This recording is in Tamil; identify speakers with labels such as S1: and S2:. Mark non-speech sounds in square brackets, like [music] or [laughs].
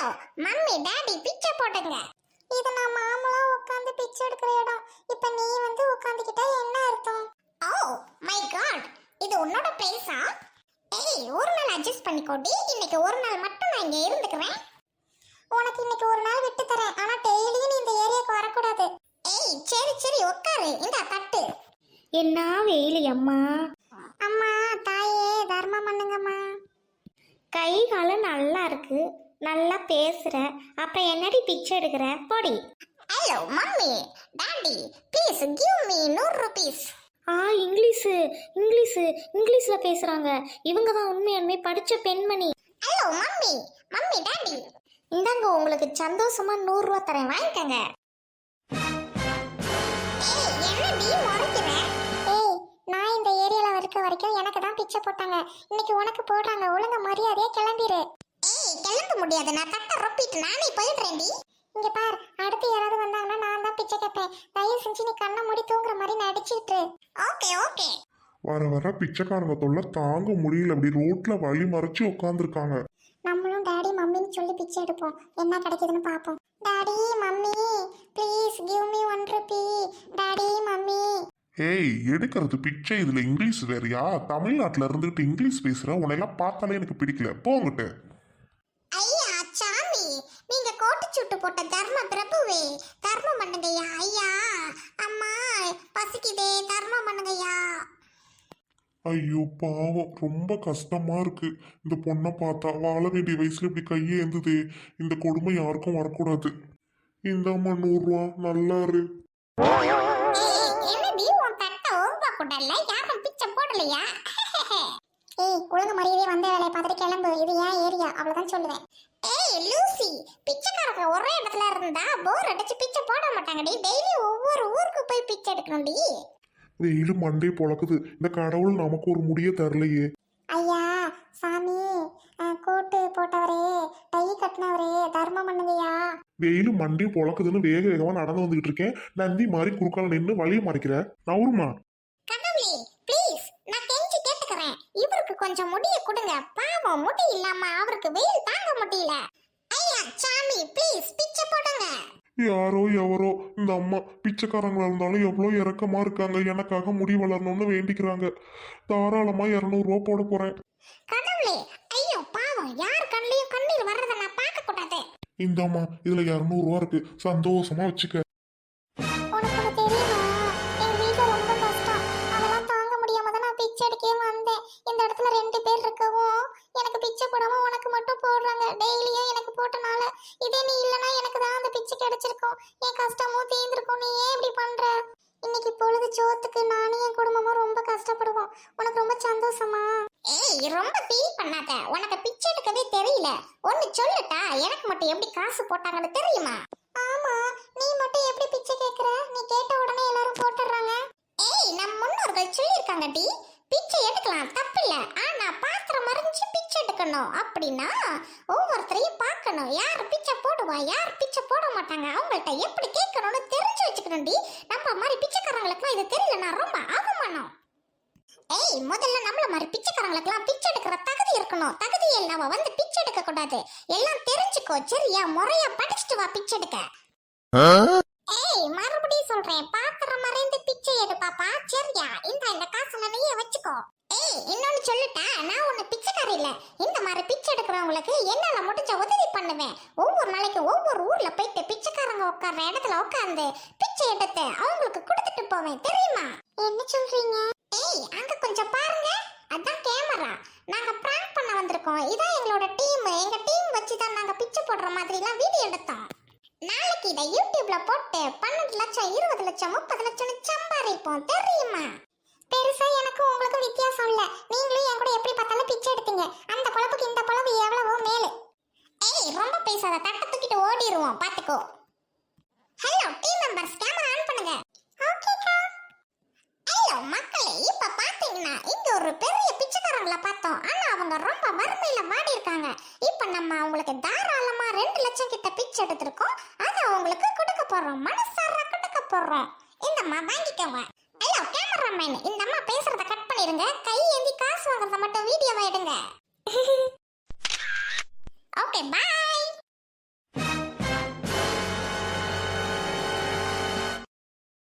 S1: ஹலோ மம்மி டாடி பிச்சை போடுங்க இது நான் மாமலா உட்காந்து பிச்சை எடுக்கிற இடம். இப்ப நீ வந்து உட்காந்துக்கிட்டா என்ன அர்த்தம்? ஓ மை காட் இது உன்னோட பிளேஸா ஏய் ஒரு நாள் அட்ஜஸ்ட் பண்ணிக்கோடி இன்னைக்கு ஒரு நாள் மட்டும் நான் இங்க இருந்துக்கிறேன் உனக்கு இன்னைக்கு ஒரு நாள் விட்டு தரேன் ஆனா டெய்லியும் நீ இந்த ஏரியாக்கு வரக்கூடாது. ஏய் சரி சரி உட்காரு இந்த தட்டு.
S2: என்ன வெயில் அம்மா?
S1: அம்மா தாயே தர்மம் பண்ணுங்கம்மா.
S2: கை காலம் நல்லா இருக்கு. நல்லா பேசுற. அப்புறம் என்னடி பிச்சை எடுக்கிற? போடி.
S1: Hello mummy daddy please give me நூறு ருபீஸ்
S2: ஆ இங்கிலீஷு இங்கிலீஷு இங்கிலீஷில் பேசுகிறாங்க இவங்க தான் உண்மையாலுமே படித்த பெண்மணி.
S1: ஹலோ மம்மி மம்மி டாடி
S2: இந்தாங்க உங்களுக்கு சந்தோஷமா நூறுரூவா தரேன். வாங்கிக்கங்க.
S1: ஏய் நான் இந்த ஏரியால இருக்க வரைக்கும் எனக்கு தான் பிச்சை போட்டாங்க. இன்னைக்கு உனக்கு போடுறாங்க. ஒழுங்க மரியாதையா கிளம்பிரு. ஏய் கிளம்ப முடியாது. நான் தட்ட ரொப்பிட்டு நானே போயிடுறேன்டி. இங்க பார் அடுத்து யாராவது வந்தாங்கன்னா நான் தான் பிச்சை கேட்பேன் தயவு செஞ்சு நீ கண்ணை மூடி தூங்குற மாதிரி நடிச்சிட்டு ஓகே ஓகே.
S3: வர வர பிச்சைக்காரங்க தொல்லை தாங்க முடியல. அப்படி ரோட்ல வழி மறைச்சு உட்காந்துருக்காங்க
S1: நம்மளும் டாடி மம்மின்னு சொல்லி பிச்சை எடுப்போம். என்ன கிடைக்குதுன்னு பார்ப்போம் daddy mummy please give me one rupee daddy mummy.
S3: ஏய் எடுக்கிறது பிச்சை இதுல இங்கிலீஷ் வேறயா? தமிழ்நாட்டுல இருந்துகிட்டு இங்கிலீஷ் பேசுற உன்னையெல்லாம் பார்த்தாலே எனக்கு பிடிக்கல. போங்கிட்டு
S1: ஐயா சாமி நீங்க கோட்டு சுட்டு போட்ட தர்ம பிரபுவே. தர்மம் பண்ணுங்கய்யா ஐயா. அம்மா பசிக்குதே தர்மம் பண்ணுங்கய்யா.
S3: ஐயோ பாவம். ரொம்ப கஷ்டமா இருக்கு. இந்த பொண்ணை பார்த்தா வாழ வேண்டிய வயசுல இப்படி கையே ஏந்துதே. இந்த கொடுமை யாருக்கும் வரக்கூடாது. இந்தாம்மா நூறுரூவா. நல்லா இரு.
S1: ஏய், [laughs] ஒழுங்கு மரியாதையே வந்த வேலையை பார்த்துட்டு கிளம்பு. இது ஏன் ஏரியா? அவ்வளவுதான் சொல்லுவேன். ஏய் லூசி. பிச்சைக்காரங்க ஒரே இடத்துல இருந்தா போர் அடிச்சு பிச்சை போட மாட்டாங்கடி. டெய்லி ஒவ்வொரு ஊருக்கு போய் பிச்சை எடுக்கணும்டி.
S3: வெயில் மண்டே பொழக்குது. இந்த கடவுள் நமக்கு ஒரு முடிய தரலையே.
S1: ஐயா சாமி கோட்டு போட்டவரே டை கட்டினவரே தர்மம் பண்ணுங்கய்யா.
S3: வெயில் மண்டே பொழக்குதுன்னு வேக வேகமா நடந்து வந்துகிட்டு இருக்கேன். நந்தி மாதிரி குறுக்கால நின்று வழிய மறைக்கிற. நவுருமா.
S1: கடவுளே ப்ளீஸ் நான் கெஞ்சி கேட்டுக்கிறேன். இவருக்கு கொஞ்சம் முடிய கொடுங்க. பாவம் முடி இல்லாம அவருக்கு வெயில் தாங்க முடியல. சாமி ப்ளீஸ் பிச்சை போடுங்க.
S3: யாரோ எவரோ இந்த அம்மா பிச்சைக்காரங்களா இருந்தாலும் எவ்வளோ இறக்கமா இருக்காங்க. எனக்காக முடி வளரணும்னு வேண்டிக்கிறாங்க. தாராளமா இரநூறுவா போட போறேன்.
S1: கடவுளே ஐயோ பாவம். யார் கண்ணிலையும் கண்ணீர் வர்றதை நான் பார்க்க கூடாது
S3: இந்த அம்மா இதுல இரநூறுவா இருக்கு. சந்தோஷமா வச்சுக்க.
S1: கிடைச்சிருக்கும் என் கஷ்டமும் தீர்ந்துருக்கும். நீ ஏன் இப்படி பண்ற? இன்னைக்கு பொழுது சோத்துக்கு நானும் என் குடும்பமும் ரொம்ப கஷ்டப்படுவோம். உனக்கு ரொம்ப சந்தோஷமா? ஏய் ரொம்ப ஃபீல் பண்ணாத. உனக்கு பிச்சை எடுக்கவே தெரியல. ஒன்னு சொல்லட்டா எனக்கு மட்டும் எப்படி காசு போட்டாங்கன்னு தெரியுமா? ஆமா. நீ மட்டும் எப்படி பிச்சை கேக்குற? நீ கேட்ட உடனே எல்லாரும் போட்டுறாங்க ஏய் நம் முன்னோர்கள் சொல்லியிருக்காங்க டி. பிச்சை எடுக்கலாம். தப்பில்ல. ஆனா பாத்திரம் மறைஞ்சு பிச்சை எடுக்கணும். அப்படின்னா ஒவ்வொருத்தரையும் பார்க்கணும். யார் பிச்சை போடுவா யார் பிச்சை போட மாட்டாங்க? அவங்கள்ட்ட எப்படி கேட்கணும்னு தெரிஞ்சு வச்சுக்கணும் டி நம்ம மாதிரி பிச்சைக்காரங்களுக்குலாம் இது தெரியலனா ரொம்ப அவமானம். ஏய் முதல்ல நம்மள மாதிரி பிச்சைக்காரங்களுக்குலாம் பிச்சை எடுக்கிற தகுதி இருக்கணும். தகுதி இல்லாம வந்து பிச்சை எடுக்க கூடாது. எல்லாம் தெரிஞ்சுக்கோ சரியா? முறையா படிச்சுட்டு வா பிச்சை எடுக்க. ஏய் மறுபடியும் சொல்றேன். பாத்திரம் மறைந்து பிச்சை எடுப்பாப்பா பாப்பா சரியா? இந்த இந்த காசுல நீயே வச்சுக்கோ. ஏய் இன்னொன்னு சொல்லிட்டா நான் உன்னை பிச்சைக்காரி இல்ல. இந்த மாதிரி பிச்சை எடுக்கிறவங்களுக்கு என்னால முடிஞ்ச உதவி பண்ணுவேன். ஒவ்வொரு நாளைக்கு ஒவ்வொரு ஊர்ல போயிட்டு பிச்சைக்காரங்க உட்கார்ற இடத்துல உட்கார்ந்து பிச்சை எடுத்து அவங்களுக்கு கொடுத்துட்டு போவேன் தெரியுமா? என்ன சொல்றீங்க? ஏய் அங்க கொஞ்சம் பாருங்க. அதான் கேமரா நாங்க பிராங்க் பண்ண வந்திருக்கோம். இதான் எங்களோட டீம் எங்க டீம் வச்சு தான் நாங்க பிச்சை போடுற மாதிரிலாம் வீடியோ எடுத்தோம். நாளைக்கு இதை யூடியூப்ல போட்டு பன்னெண்டு லட்சம் இருபது லட்சம் முப்பது லட்சம் சம்பாதிப்போம் தெரியுமா? பெருசா எனக்கு உங்களுக்கு வித்தியாசம் இல்ல. நீங்களும் என் கூட எப்படி பார்த்தாலும் பிச்சை எடுத்தீங்க. அந்த குழப்புக்கு இந்த குழம்பு எவ்வளவோ மேலு. ஏய் ரொம்ப பேசாத. தட்டை தூக்கிட்டு ஓடிடுவோம் பாத்துக்கோ hello team members camera on பண்ணுங்க. ஓகேக்கா ஹலோ மக்களே இப்ப பாத்தீங்கன்னா இங்க ஒரு பெரிய பிச்சைக்காரங்களை பார்த்தோம். ஆனா அவங்க ரொம்ப வறுமையில மாடி இருக்காங்க இப்ப நம்ம அவங்களுக்கு தாராளமா ரெண்டு லட்சம் கிட்ட பிச்சை எடுத்திருக்கோம். அதை அவங்களுக்கு கொடுக்க போறோம். மனசார கொடுக்க போறோம். இந்தம்மா வாங்கிக்கோங்க. ஹலோ கேமராமேன் இந்த அம்மா பேசுறத இருங்க. கை ஏந்தி காசு வாங்குறத மட்டும் வீடியோவா எடுங்க. [laughs] Okay bye